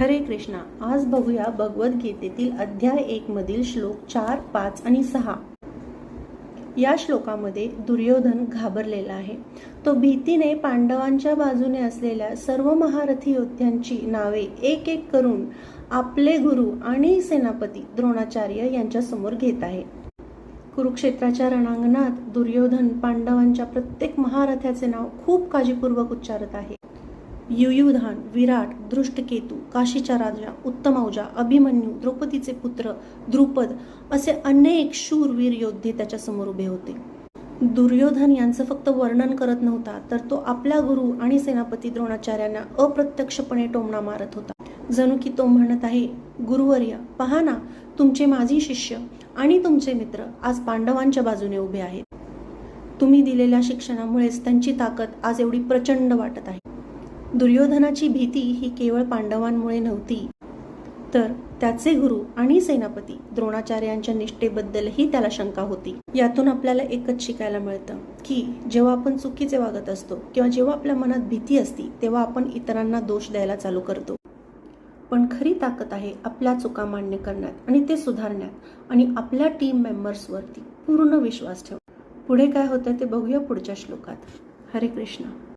हरे कृष्णा आज बघूया भगवद्गीतेतील अध्याय एक मधील श्लोक चार पाच आणि सहा. या श्लोकामध्ये दुर्योधन घाबरलेला आहे. तो भीतीने पांडवांच्या बाजूने असलेल्या सर्व महारथी योद्ध्यांची नावे एक एक करून आपले गुरु आणि सेनापती द्रोणाचार्य यांच्यासमोर घेत आहे. कुरुक्षेत्राच्या रणांगणात दुर्योधन पांडवांच्या प्रत्येक महारथ्याचे नाव खूप काळजीपूर्वक उच्चारत आहे. युयुधान विराट दृष्टकेतू काशीचा राजा उत्तमौजा अभिमन्यू द्रौपदीचे पुत्र द्रुपद असे अनेक शूरवीर योद्धे त्याच्यासमोर उभे होते. दुर्योधन यांचं फक्त वर्णन करत नव्हता तर तो आपल्या गुरु आणि सेनापती द्रोणाचार्यांना अप्रत्यक्षपणे टोमणा मारत होता. जणू की तो म्हणत आहे गुरुवर्य पहा ना तुमचे माजी शिष्य आणि तुमचे मित्र आज पांडवांच्या बाजूने उभे आहेत. तुम्ही दिलेल्या शिक्षणामुळेच त्यांची ताकद आज एवढी प्रचंड वाटत आहे. दुर्योधनाची भीती ही केवळ पांडवांमुळे नव्हती. तर त्याचे गुरु आणि सेनापती द्रोणाचार्यांच्या निष्ठेबद्दलही त्याला शंका होती. यातून आपल्याला एकच शिकायला मिळतं की जेव्हा आपण चुकीचे वागत असतो किंवा जेव्हा आपल्या मनात भीती असती तेव्हा आपण इतरांना दोष द्यायला चालू करतो. पण खरी ताकद आहे आपल्या चुका मान्य करण्यात आणि ते सुधारण्यात आणि आपल्या टीम मेंबर्सवरती पूर्ण विश्वास ठेव पुढे काय होतं ते बघूया पुढच्या श्लोकात. हरे कृष्ण.